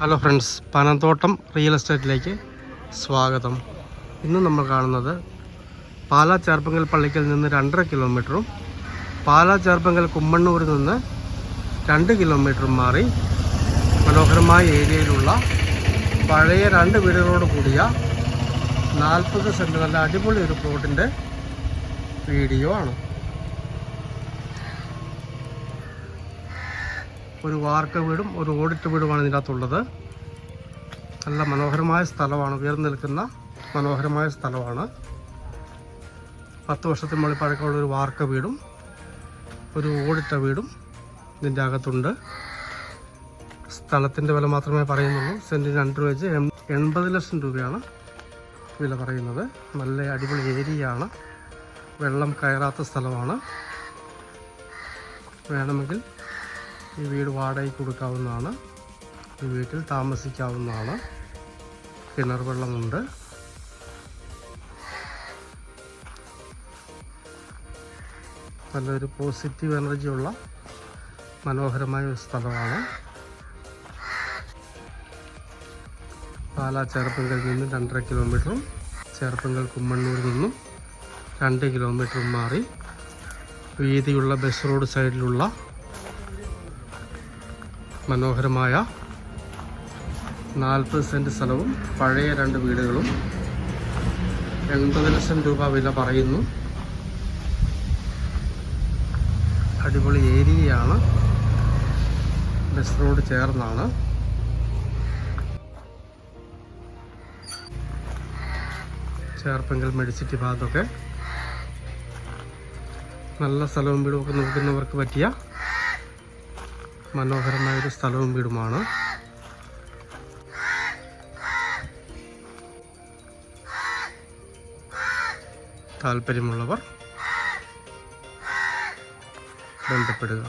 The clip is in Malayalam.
ഹലോ ഫ്രണ്ട്സ് പനന്തോട്ടം റിയൽ എസ്റ്റേറ്റിലേക്ക് സ്വാഗതം. ഇന്ന് നമ്മൾ കാണുന്നത് പാലാ ചേർപ്പങ്കൽ പള്ളിക്കൽ നിന്ന് രണ്ടര കിലോമീറ്ററും പാലാ ചേർപ്പങ്കൽ കുമ്മണ്ണൂരിൽ നിന്ന് രണ്ട് കിലോമീറ്ററും മാറി മനോഹരമായ ഏരിയയിലുള്ള പഴയ രണ്ട് വീടുകളോട് കൂടിയ നാൽപ്പത് സെന്റ് നല്ല അടിപൊളി ഒരു പ്ലോട്ടിന്റെ വീഡിയോ ആണ്. ഒരു വാർക്ക വീടും ഒരു ഓടിട്ട് വീടുമാണ് ഇതിനകത്തുള്ളത്. നല്ല മനോഹരമായ സ്ഥലമാണ് ഉയർന്നു നിൽക്കുന്ന മനോഹരമായ സ്ഥലമാണ്. പത്ത് വർഷത്തിന് മുകളിൽ പഴക്കമുള്ള ഒരു വാർക്ക വീടും ഒരു ഓടിട്ട വീടും ഇതിന്റെ അകത്തുണ്ട്. സ്ഥലത്തിന്റെ വില മാത്രമേ പറയുന്നുള്ളൂ. സെന്റിന് രണ്ട് രൂപ വെച്ച് എൺ- എൺപത് ലക്ഷം രൂപയാണ് വില പറയുന്നത്. നല്ല അടിപൊളി ഏരിയയാണ്. വെള്ളം കയറാത്ത സ്ഥലമാണ്. വേണമെങ്കിൽ ഈ വീട് വാടകയ്ക്ക് കൊടുക്കാവുന്നതാണ്. ഈ വീട്ടിൽ താമസിക്കാവുന്നതാണ്. കിണർ വെള്ളമുണ്ട്. നല്ലൊരു പോസിറ്റീവ് എനർജിയുള്ള മനോഹരമായ ഒരു സ്ഥലമാണ്. പാലാ ചേർപ്പങ്കൽ നിന്നും രണ്ടര കിലോമീറ്ററും ചേർപ്പങ്കൽ കുമ്മണ്ണൂരിൽ നിന്നും രണ്ട് കിലോമീറ്ററും മാറി വീതിയുള്ള ബസ് റോഡ് സൈഡിലുള്ള മനോഹരമായ നാൽപ്പത് സെന്റ് സ്ഥലവും പഴയ രണ്ട് വീടുകളും എൺപത് ലക്ഷം രൂപ വില പറയുന്നു. അടിപൊളി ഏരിയയാണ്. ബസ് റോഡ് ചേർന്നാണ്. ചേർപ്പെങ്കിൽ മെഡിസിറ്റി ഭാഗത്തൊക്കെ നല്ല സ്ഥലവും വീടും ഒക്കെ നോക്കുന്നവർക്ക് പറ്റിയ മനോഹരമായ ഒരു സ്ഥലവും വീടുമാണ്. താല്പര്യമുള്ളവർ ബന്ധപ്പെടുക.